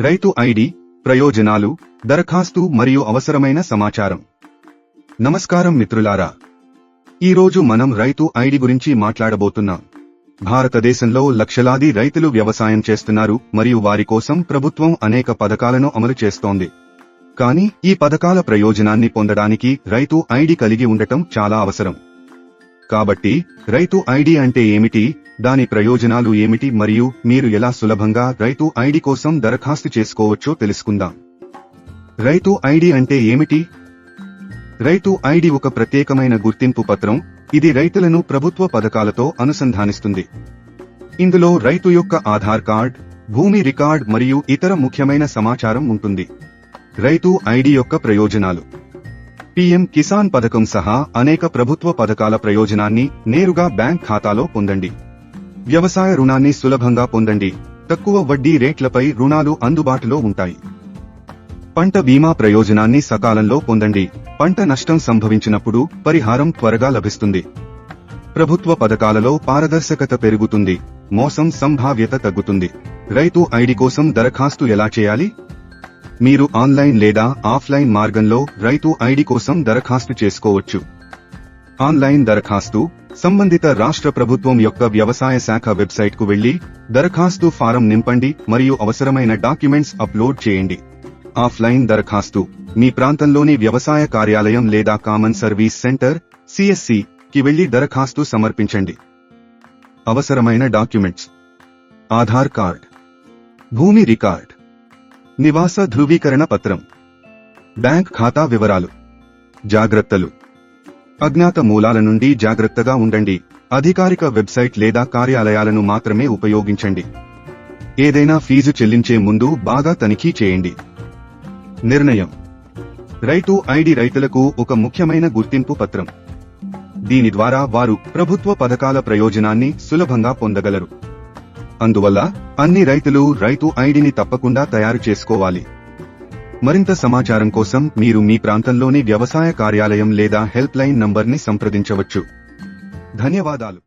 రైతు ఐడి ప్రయోజనాలు దరఖాస్తు మరియు అవసరమైన సమాచారం. నమస్కారం మిత్రులారా. ఈరోజు మనం రైతు ఐడి గురించి మాట్లాడబోతున్నాం. భారతదేశంలో లక్షలాది రైతులు వ్యవసాయం చేస్తున్నారు మరియు వారి కోసం ప్రభుత్వం అనేక పథకాలను అమలు చేస్తోంది. కానీ ఈ పథకాల ప్రయోజనాన్ని పొందడానికి రైతు ఐడి కలిగి ఉండటం చాలా అవసరం. కాబట్టి రైతు ఐడి అంటే ఏమిటి? దాని ప్రయోజనాలు ఏమిటి మరియు మీరు ఎలా సులభంగా రైతు ఐడి కోసం దరఖాస్తు చేసుకోవచ్చో తెలుసుకుందాం. రైతు ఐడి అంటే ఏమిటి? రైతు ఐడి ఒక ప్రత్యేకమైన గుర్తింపు పత్రం. ఇది రైతులను ప్రభుత్వ పథకాలతో అనుసంధానిస్తుంది. ఇందులో రైతు యొక్క ఆధార్ కార్డ్ భూమి రికార్డ్ మరియు ఇతర ముఖ్యమైన సమాచారం ఉంటుంది. రైతు ఐడి యొక్క ప్రయోజనాలు. పీఎం కిసాన్ పథకం సహా అనేక ప్రభుత్వ పథకాల ప్రయోజనాన్ని నేరుగా బ్యాంక్ ఖాతాలో పొందండి. వ్యవసాయ రుణాన్ని సులభంగా పొందండి. తక్కువ వడ్డీ రేట్లపై రుణాలు అందుబాటులో ఉంటాయి. పంట బీమా ప్రయోజనాన్ని సకాలంలో పొందండి. పంట నష్టం సంభవించినప్పుడు పరిహారం త్వరగా లభిస్తుంది. ప్రభుత్వ పథకాలలో పారదర్శకత పెరుగుతుంది. మోసం సంభావ్యత తగ్గుతుంది. రైతు ఐడి కోసం దరఖాస్తు ఎలా చేయాలి? మీరు ఆన్లైన్ లేదా ఆఫ్లైన్ మార్గంలో రైతు ఐడి కోసం దరఖాస్తు చేసుకోవచ్చు. ఆన్లైన్ దరఖాస్తు సంబంధిత రాష్ట్ర ప్రభుత్వం యొక్క వ్యవసాయ శాఖ వెబ్సైట్కు వెళ్ళి దరఖాస్తు ఫారం నింపండి మరియు అవసరమైన డాక్యుమెంట్స్ అప్లోడ్ చేయండి. ఆఫ్లైన్ దరఖాస్తు. మీ ప్రాంతంలోని వ్యవసాయ కార్యాలయం లేదా కామన్ సర్వీస్ సెంటర్ సిఎస్సి కి వెళ్ళి దరఖాస్తు సమర్పించండి. అవసరమైన డాక్యుమెంట్స్. ఆధార్ కార్డ్. భూమి రికార్డ్. నివాస ధృవీకరణ పత్రం. బ్యాంక్ ఖాతా వివరాలు. జాగ్రత్తలు. అజ్ఞాత మూలాల నుండి జాగ్రత్తగా ఉండండి. అధికారిక వెబ్సైట్ లేదా కార్యాలయాలను మాత్రమే ఉపయోగించండి. ఏదైనా ఫీజు చెల్లించే ముందు బాగా తనిఖీ చేయండి. నిర్ణయం. రైతు ఐడి రైతులకు ఒక ముఖ్యమైన గుర్తింపు పత్రం. దీని ద్వారా వారు ప్రభుత్వ పథకాల ప్రయోజనాన్ని సులభంగా పొందగలరు. అందువల్ల అన్ని రైతులు రైతు ఐడిని తప్పకుండా తయారు చేసుకోవాలి. మరింత సమాచారం కోసం మీరు మీ ప్రాంతంలోని వ్యవసాయ కార్యాలయం లేదా హెల్ప్ లైన్ నంబర్ని సంప్రదించవచ్చు. ధన్యవాదాలు.